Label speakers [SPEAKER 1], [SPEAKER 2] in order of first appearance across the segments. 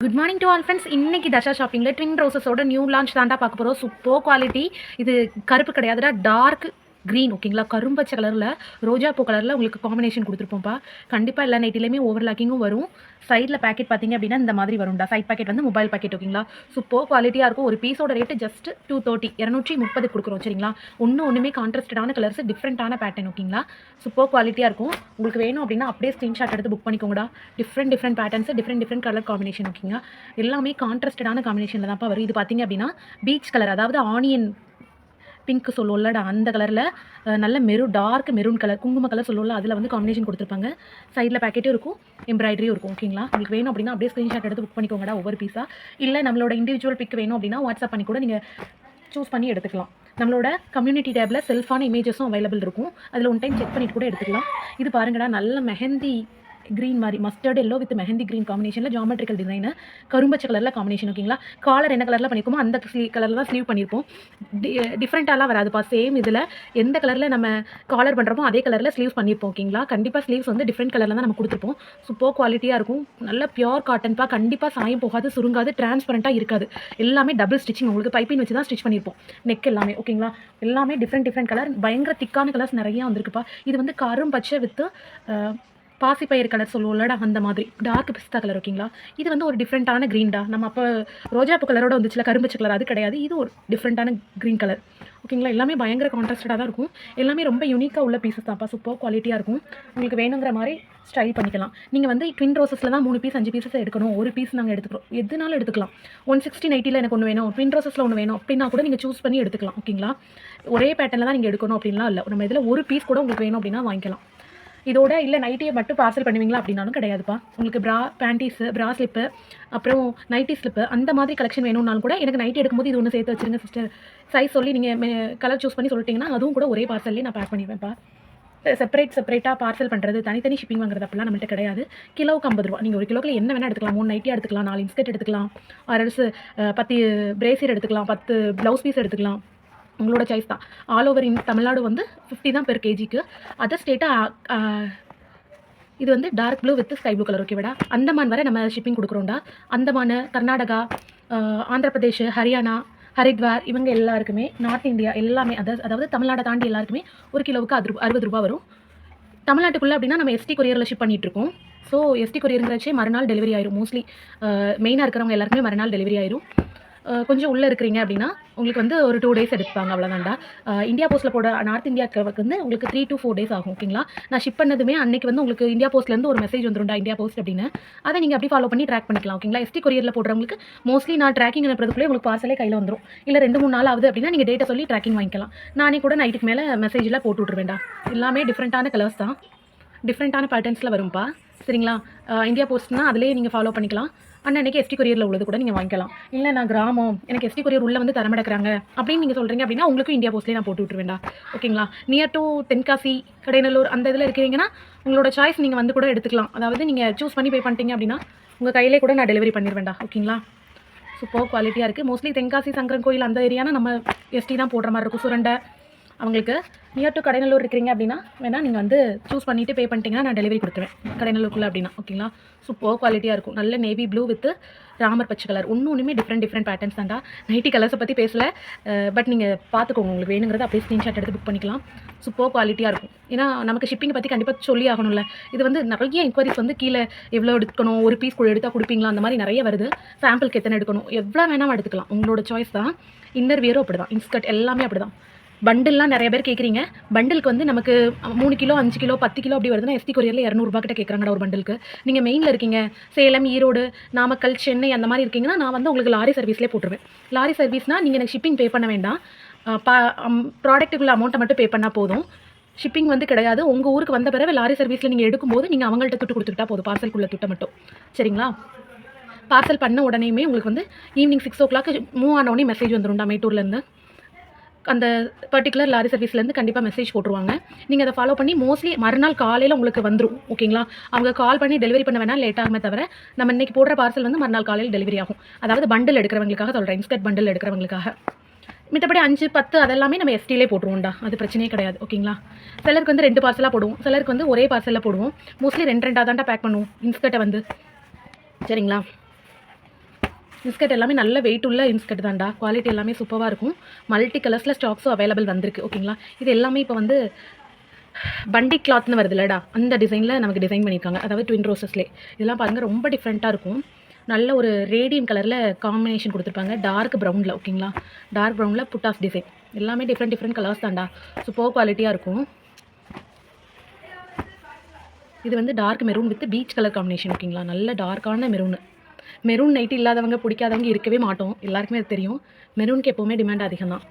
[SPEAKER 1] Good morning to all friends இன்னைக்கு தர்ஷா ஷாப்பிங்கில் twin ரோசஸோட நியூ லான்ச் தான்டா பார்க்க போகிறோம் சூப்பர் குவாலிட்டி இது கருப்பு கிடையாதுடா டார்க் க்ரீன் ஓகேங்களா கரும்பச்சை கலரில் ரோஜா பூ கலரில் உங்களுக்கு காம்பினேஷன் கொடுத்துருப்போம்ப்பா. கண்டிப்பாக எல்லா நைட்டிலையுமே ஓவர் லாக்கிங்கும் வரும். சைடில் பேக்கெட் பார்த்தீங்க அப்படின்னா இந்த மாதிரி வரும்டா. சைட் பேக்கெட் வந்து மொபைல் பேக்கெட் ஓகேங்களா சூப்பர் குவாலிட்டியாக இருக்கும். ஒரு பீஸோட ரேட்டு ஜஸ்ட் டூ தேர்ட்டி இரநூற்றி முப்பது கொடுக்குறோம் சரிங்களா? ஒன்று ஒன்றுமே கான்ட்ரஸ்டடான கலர்ஸ் டிஃப்ரெண்ட்டான பேட்டர்ன் ஓகேங்களா சூப்பர் குவாலிட்டியாக இருக்கும். உங்களுக்கு வேணும் அப்படின்னா அப்படியே ஸ்க்ரீன்ஷாட் எடுத்து book பண்ணிக்கோங்கடா. Different different patterns different different colour combination ஓகேங்களா எல்லாமே கான்ட்ரஸ்டடான காம்பினேஷனில் தான்ப்பா வரும். இது பார்த்தீங்க அப்படின்னா பீச் கலர் அதாவது ஆனியன் பிங்க் சொல்லுவோம்ல அந்த கலரில் நல்ல மெரூன் டார்க் மெரூன் கலர் குங்கும கலர் சொல்லுவோம்ல அதில் வந்து காம்பினேஷன் கொடுத்துருப்பாங்க. சைடில் பேக்கெட்டும் இருக்கும் எம்ப்ராய்டரியும் இருக்கும் ஓகேங்களா உங்களுக்கு வேணும் அப்படின்னா அப்படியே ஸ்க்ரீன்ஷாட் எடுத்து புக் பண்ணிக்கோங்கடா ஒவ்வொரு பீஸாக இல்லை நம்மளோட இண்டிவிஜுவல் பிக் வேணும் அப்படின்னா வாட்ஸ்அப் பண்ணி கூட நீங்கள் சூஸ் பண்ணி எடுத்துக்கலாம். நம்மளோட கம்யூனிட்டி டேப்பில் செல்ஃபான இமேஜஸும் அவைலபிள் இருக்கும். அதில் ஒன் டைம் செக் பண்ணிட்டு கூட எடுத்துக்கலாம். இது பாருங்கடா நல்ல மெஹந்தி க்ரீன் மாதிரி mustard yellow with mehndi green காம்பினேஷனில் ஜாமெட்ரிக்கல் டிசைனு கரும்பச்சை கலரில் காம்பினேஷன் ஓகேங்களா காலர் என்ன கலரில் பண்ணியிருக்கோமோ அந்த கலரில் தான் ஸ்லீவ் பண்ணியிருப்போம் டி டிஃப்ரெண்ட்டாலாம் வராதுப்பா. சேம் இதில் எந்த கலரில் நம்ம காலர் பண்ணுறோமோ அதே கலரில் ஸ்லீவ்ஸ் பண்ணியிருப்போம் ஓகேங்களா கண்டிப்பாக ஸ்லீவ்ஸ் வந்து டிஃப்ரெண்ட் கலரில் தான் நம்ம கொடுத்துருப்போம். சூப்பர் குவாலிட்டியாக இருக்கும். நல்ல பியூர் காட்டன்ப்பா கண்டிப்பாக சாயம் போகாது சுருங்காது டிரான்ஸ்பரண்ட்டாக இருக்காது. எல்லாமே டபுள் ஸ்டிச்சிங் உங்களுக்கு பைப்பிங் வச்சு தான் ஸ்டிச் பண்ணியிருப்போம் நெக் எல்லாமே ஓகேங்களா எல்லாமே டிஃப்ரெண்ட் டிஃப்ரெண்ட் கலர் பயங்கர திக்கான கலர்ஸ் நிறையா வந்திருக்குப்பா. இது வந்து கரும் பச்சை வித்து பாசிப்பயிர் கலர் சொல்லுவோம்லடா அந்த மாதிரி. டார்க் பிஸ்தா கலர் ஓகேங்களா இது வந்து ஒரு டிஃப்ரெண்ட்டான க்ரீன்டா நம்ம அப்போ ரோஜாப்பு கலரோட வந்துச்சுல கரும்பச்சை கலர் அது கிடையாது. இது ஒரு டிஃப்ரெண்ட்டான க்ரீன் கலர் ஓகேங்களா எல்லாமே பயங்கர கான்ட்ராஸ்டடாக தான் இருக்கும். எல்லாமே ரொம்ப யூனிக்காக உள்ள பீசஸ் தான்ப்பா. சூப்பர் குவாலிட்டியாக இருக்கும். உங்களுக்கு வேணுங்கிற மாதிரி ஸ்டைல் பண்ணிக்கலாம். நீங்கள் வந்து ட்வின் ரோசஸில் தான் மூணு பீஸ் அஞ்சு பீசஸ் எடுக்கணும். ஒரு பீஸ் நாங்கள் எடுத்துக்கிறோம். எதுனாலும் எடுத்துக்கலாம். ஒன் சிக்ஸ்டி நைட்டியில் எனக்கு ஒன்று வேணும். ட்வின் ரோசஸில் ஒன்று வேணும். அப்படின்னா கூட நீங்கள் சூஸ் பண்ணி எடுத்துக்கலாம். ஓகேங்களா ஒரே பேட்டர்னில் தான் நீங்கள் எடுக்கணும் அப்படின்லாம் இல்லை. நம்ம இதில் ஒரு பீஸ் கூட உங்களுக்கு வேணும் அப்படின்னா வாங்கிக்கலாம். இதோட இல்லை நைட்டியை மட்டும் பார்சல் பண்ணுவீங்களா அப்படின்னாலும் கிடையாதுப்பா. உங்களுக்கு ப்ரா பேண்டீஸு ப்ரா ஸ்லிப்பு அப்புறம் நைட்டி ஸ்லிப்பு அந்த மாதிரி கலெக்ஷன் வேணும்னாலும் கூட எனக்கு நைட்டி எடுக்கும்போது இது ஒன்று சேர்த்து வச்சிருங்க சிஸ்டர் சைஸ் சொல்லி நீங்கள் கலர் சூஸ் பண்ணி சொல்லிட்டீங்கன்னா அதுவும் கூட ஒரே பார்சல்லே நான் பேக் பண்ணிடுவேன்ப்பா. செப்பரேட் செப்பரேட்டாக பார்சல் பண்ணுறது தனித்தனி ஷிப்பிங் வாங்குறது அப்படிலாம் நம்மள்ட்ட கிடையாது. கிலோவுக்கு ஐம்பது ரூபா. நீங்கள் ஒரு கிலோக்கில் என்ன வேணால் எடுத்துக்கலாம். மூணு நைட்டி எடுத்துக்கலாம் நாலு இன்ஸ்கர்ட் எடுத்துக்கலாம். அரசு பத்து பிரேசியர் எடுத்துக்கலாம் பத்து ப்ளவுஸ் பீஸ் எடுத்துக்கலாம். உங்களோட சாய்ஸ் தான். ஆல் ஓவர் இன் தமிழ்நாடு வந்து ஃபிஃப்டி தான் பெர் கேஜிக்கு அதர் ஸ்டேட்டாக இது வந்து dark blue with sky blue colour ஓகேவாடா Andaman வரை நம்ம ஷிப்பிங் கொடுக்குறோம்டா. அந்தமான் கர்நாடகா ஆந்திர பிரதேஷ் ஹரியானா ஹரித்வார் இவங்க எல்லாருக்குமே நார்த் இந்தியா எல்லாமே அதாவது அதாவது தமிழ்நாடை தாண்டி எல்லாருக்குமே ஒரு கிலோவுக்கு அது அறுபது ரூபா வரும். தமிழ்நாட்டுக்குள்ளே அப்படின்னா நம்ம எஸ்டி கொரியரில் ஷிப் பண்ணிகிட்ருக்கோம் இருக்கோம். ஸோ எஸ்டி கொரியருங்கிறச்சே மறுநாள் டெலிவரி ஆயிரும். மோஸ்ட்லி மெயினாக இருக்கிறவங்க எல்லாருக்குமே மறுநாள் டெலிவரி ஆயிரும். கொஞ்சம் உள்ளே இருக்கிறீங்க அப்படின்னா உங்களுக்கு வந்து ஒரு டூ டேஸ் எடுப்பாங்க அவ்வளோதான்டா இந்தியா போஸ்ட்டில் போட நார்த் இந்தியாவுக்கு வந்து உங்களுக்கு த்ரீ டு ஃபோர் டேஸ் ஆகும் ஓகேங்களா நான் ஷிப் பண்ணதுமே அன்னைக்கு வந்து உங்களுக்கு இந்தியா போஸ்ட்லேருந்து ஒரு மெசேஜ் வந்துரும்டா இந்தியா போஸ்ட் அப்படின்னு. அதை நீங்கள் அப்படி ஃபாலோ பண்ணி ட்ராக் பண்ணிக்கலாம் ஓகேங்களா எஸ்டி கொரியரில் போடுறவங்களுக்கு மோஸ்ட்லி நான் ட்ராக்கிங் அனுப்புறதுக்குள்ளே உங்களுக்கு பார்சலே கையில் வந்துடும் இல்லை ரெண்டு மூணு நாள் ஆகுது அப்படின்னா நீங்கள் டேட்டை சொல்லி ட்ராக்கிங் வாங்கிக்கலாம். நானே கூட நைட்டுக்கு மேலே மெசேஜில் போட்டு விட்ருவேன்டா எல்லாமே டிஃப்ரெண்ட்டான கலர்ஸ் தான். டிஃப்ரெண்ட்டான பேட்டர்ன்ஸில் வரும்ப்பா சரிங்களா? இந்தியா போஸ்ட்னா அதிலே நீங்கள் ஃபாலோ பண்ணிக்கலாம். அன்னன்னைக்கு எஸ்டி கொரியரில் உள்ளது கூட நீங்கள் வாங்கிக்கலாம். இல்லை நான் கிராமம் எனக்கு எஸ்டி கொரியர் உள்ளே வந்து தரமடக்கிறாங்க அப்படின்னு நீங்கள் சொல்கிறீங்க அப்படின்னா உங்களுக்கும் இந்தியா போஸ்ட்லேயே நான் போட்டு விட்டுருவேண்டா ஓகேங்களா? நியர் டு தென்காசி கடைநல்லூர் அந்த இதில் இருக்கிறீங்கன்னா உங்களோட சாய்ஸ் நீங்கள் வந்து கூட எடுத்துக்கலாம். அதாவது நீங்கள் சூஸ் பண்ணி பே பண்ணிட்டீங்க அப்படின்னா உங்கள் கையிலே கூட நான் டெலிவரி பண்ணிடுவேன்டா ஓகேங்களா? சூப்பர் குவாலிட்டியாக இருக்குது மோஸ்ட்லி தென்காசி சங்கரன் கோயில் அந்த ஏரியானா நம்ம எஸ்டி தான் போடுற மாதிரி இருக்கும். சுரண்டை அவங்களுக்கு நியர் டு கடைநல்லூர் இருக்கிறீங்க அப்படின்னா வேணால் நீங்கள் வந்து சூஸ் பண்ணிவிட்டு பே பண்ணிட்டீங்கன்னா நான் டெலிவரி கொடுத்துருவேன். கடைநல்லூருக்குள்ளே அப்படின்னா ஓகேங்களா சூப்பர் குவாலிட்டியாக இருக்கும். நல்ல நேவி ப்ளூ வித் ராமர் பச்சை கலர் ஒன்று ஒன்றுமே டிஃப்ரெண்ட் டிஃப்ரெண்ட் பேட்டர்ன்ஸ் தான்டா. நைட்டி கலர்ஸை பற்றி பேசலை. பட் நீங்கள் பார்த்துக்கோங்க உங்களுக்கு வேணுங்கிறத அப்படியே ஸ்க்ரீன்ஷாட் எடுத்து புக் பண்ணிக்கலாம். சூப்பர் குவாலிட்டியாக இருக்கும். ஏன்னா நமக்கு ஷிப்பிங்கை பற்றி கண்டிப்பாக சொல்லி ஆகணும்ல. இது வந்து நிறைய என்கொயரிஸ் வந்து கீழே எவ்வளோ எடுக்கணும் ஒரு பீஸ் கூட எடுத்தால் கொடுப்பீங்களா? அந்த மாதிரி நிறைய வருது. சாம்பிளுக்கு எத்தனை எடுக்கணும்? எவ்வளோ வேணாலும் எடுத்துக்கலாம். உங்களோட சாய்ஸ் தான். இன்னர் வியரும் அப்படி தான் இன்ஸ்கர்ட் எல்லாமே அப்படி தான் பண்டில்லாம் நிறைய பேர் கேட்குறீங்க பண்டிலுக்கு வந்து நமக்கு மூணு கிலோ அஞ்சு கிலோ பத்து கிலோ அப்படி வருதுன்னா எஸ்டி கொரியரில் இரநூறுபா கிட்ட கேட்குறாங்கடா ஒரு பண்டிலுக்கு நீங்கள் மெயினில் இருக்கீங்க. சேலம் ஈரோடு நாமக்கல் சென்னை அந்த மாதிரி இருக்கீங்கன்னா நான் வந்து உங்களுக்கு லாரி சர்வீஸ்லேயே போட்டுருவேன். லாரி சர்வீஸ்னால் நீங்கள் எனக்கு ஷிப்பிங் பே பண்ண வேண்டாம். பா ப்ராடக்ட்டுக்குள்ள அமௌண்ட்டை மட்டும் பே பண்ணால் போதும். ஷிப்பிங் வந்து கிடையாது. உங்கள் ஊருக்கு வந்த பிறகு லாரி சர்வீஸில் நீங்கள் எடுக்கும்போது நீங்கள் அவங்கள்ட்ட துட்டு கொடுத்துக்கிட்டா போதும். பார்சல்குள்ளே துட்டை மட்டும். சரிங்களா? பார்சல் பண்ண உடனேயுமே உங்களுக்கு வந்து evening six o'clock move ஆன மெசேஜ் வந்துடும் மேட்டூர்லேருந்து அந்த பர்டிகுலர் லாரி சர்வீஸ்லேருந்து கண்டிப்பாக மெசேஜ் போட்டுருவாங்க. நீங்கள் அதை ஃபாலோ பண்ணி மோஸ்ட்லி மறுநாள் காலையில் உங்களுக்கு வந்துடும் ஓகேங்களா அவங்க கால் பண்ணி டெலிவரி பண்ண வேணால் லேட் ஆகுமே தவிர நம்ம இன்னைக்கு போடுற பார்சல் வந்து மறுநாள் காலையில் டெலிவரி ஆகும். அதாவது பண்டில் எடுக்கிறவங்களுக்காக சொல்கிறேன் இன்ஸ்கர்ட் பண்டில் எடுக்கிறவங்களுக்காக. மித்தபடி அஞ்சு பத்து அதெல்லாமே நம்ம எஸ்டிலே போட்டுருவோம்டா அது பிரச்சனையே கிடையாது ஓகேங்களா சிலருக்கு வந்து ரெண்டு பார்சலாக போடுவோம் சிலருக்கு வந்து ஒரே பார்சலில் போடுவோம். மோஸ்ட்லி ரெண்டு ரெண்டாக தான்டா பேக் பண்ணுவோம் இன்ஸ்கர்ட்டை வந்து. சரிங்களா? இன்ஸ்கர்ட் எல்லாமே நல்ல வெயிட் உள்ள இன்ஸ்கர்ட் தான்டா. குவாலிட்டி எல்லாமே சூப்பராக இருக்கும். மல்டி கலர்ஸில் ஸ்டாக்ஸும் அவைலபிள் வந்திருக்கு. ஓகேங்களா இது எல்லாமே இப்போ வந்து பண்டி கிளாத்னு வருதுல்லடா. அந்த டிசைனில் நமக்கு டிசைன் பண்ணியிருக்காங்க அதாவது ட்வின் ரோசஸ்லே இதெல்லாம் பாருங்கள் ரொம்ப டிஃப்ரெண்ட்டாக இருக்கும். நல்ல ஒரு ரேடியம் கலரில் காம்பினேஷன் கொடுத்துருப்பாங்க. டார்க் ப்ரௌனில் ஓகேங்களா டார்க் ப்ரௌனில் புட்டாஸ் டிசைன் எல்லாமே டிஃப்ரெண்ட் டிஃப்ரெண்ட் கலர்ஸ் தான்டா. சூப்பர் குவாலிட்டியாக இருக்கும். இது வந்து dark maroon with peach colour combination ஓகேங்களா நல்ல டார்க்கான மெரூன் மெரூன் நைட்டு இல்லாதவங்க பிடிக்காதவங்க இருக்கவே மாட்டோம். எல்லாருக்குமே அது தெரியும். மெரூனுக்கு எப்போவுமே டிமாண்ட் அதிகம் தான்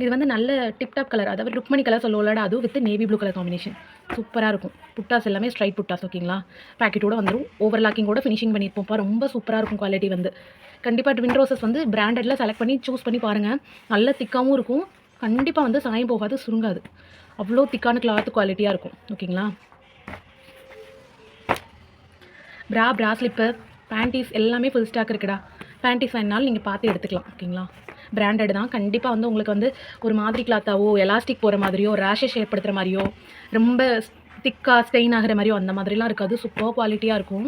[SPEAKER 1] இது வந்து நல்ல டிப்டாப் கலர் அதாவது ருக்மணி கலர் சொல்லுவோம்லடா அதுவும் with navy blue colour combination சூப்பராக இருக்கும். புட்டாஸ் எல்லாமே ஸ்ட்ரைட் புட்டாஸ் ஓகேங்களா பேக்கெட்டோட வந்துடும் ஓவர் லாக்கிங்கோட ஃபினிஷிங் பண்ணியிருப்போம்ப்பா ரொம்ப சூப்பராக இருக்கும் குவாலிட்டி வந்து. கண்டிப்பாக ட்வின் ரோசஸ் வந்து பிராண்டடில் செலக்ட் பண்ணி சூஸ் பண்ணி பாருங்கள் நல்ல திக்காகவும் இருக்கும். கண்டிப்பாக வந்து சாயம் போகாது சுருங்காது. அவ்வளோ திக்கான கிளாத் குவாலிட்டியாக இருக்கும். ஓகேங்களா ப்ரா ப்ரா ஸ்லிப்பர் பேண்டீஸ் எல்லாமே ஃபுல் ஸ்டாக் இருக்குடா. பேண்டீஸ் வேணாலும் நீங்கள் பார்த்து எடுத்துக்கலாம் ஓகேங்களா பிராண்டட் தான். கண்டிப்பாக வந்து உங்களுக்கு வந்து ஒரு மாதிரி கிளாத்தாவோ எலாஸ்டிக் போகிற மாதிரியோ ரேஷஸ் ஏற்படுத்துகிற மாதிரியோ ரொம்ப திக்காக ஸ்டெயின் ஆகிற மாதிரியோ அந்த மாதிரிலாம் இருக்காது. சூப்பர் குவாலிட்டியாக இருக்கும்.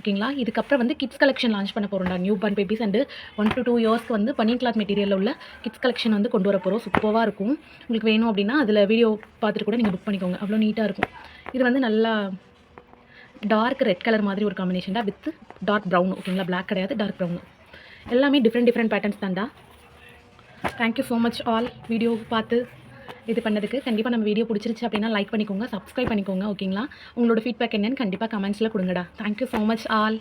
[SPEAKER 1] ஓகேங்களா இதுக்கப்புறம் வந்து கிட்ஸ் கலெக்ஷன் லான்ச் பண்ண போகிறோம்டா new born babies and one to two இயர்ஸ்க்கு வந்து பனி கிளாத் மெட்டீரியலில் உள்ள கிட்ஸ் கலெக்ஷன் வந்து கொண்டு வர போகிறோம் சூப்பராக இருக்கும். உங்களுக்கு வேணும் அப்படின்னா அதில் வீடியோ பார்த்துட்டு கூட நீங்கள் புக் பண்ணிக்கோங்க. அவ்வளோ நீட்டாக இருக்கும். இது வந்து நல்லா டார்க் ரெட் கலர் மாதிரி ஒரு காம்பினேஷன் தான் வித் டார்க் ப்ரௌன் ஓகேங்களா பிளாக் கிடையாது டார்க் ப்ரௌன் எல்லாமே டிஃப்ரெண்ட் டிஃப்ரெண்ட் பேட்டர்ன்ஸ் தான்டா. Thank you so much all video பார்த்து இது பண்ணதுக்கு கண்டிப்பாக நம்ம வீடியோ பிடிச்சிருச்சு அப்படின்னா லைக் பண்ணிக்கோங்க சப்ஸ்கிரைப் பண்ணிக்கோங்க ஓகேங்களா உங்களோட ஃபீட்பேக் என்னன்னு கண்டிப்பாக கமெண்ட்ஸில் கொடுங்கடா. Thank you so much all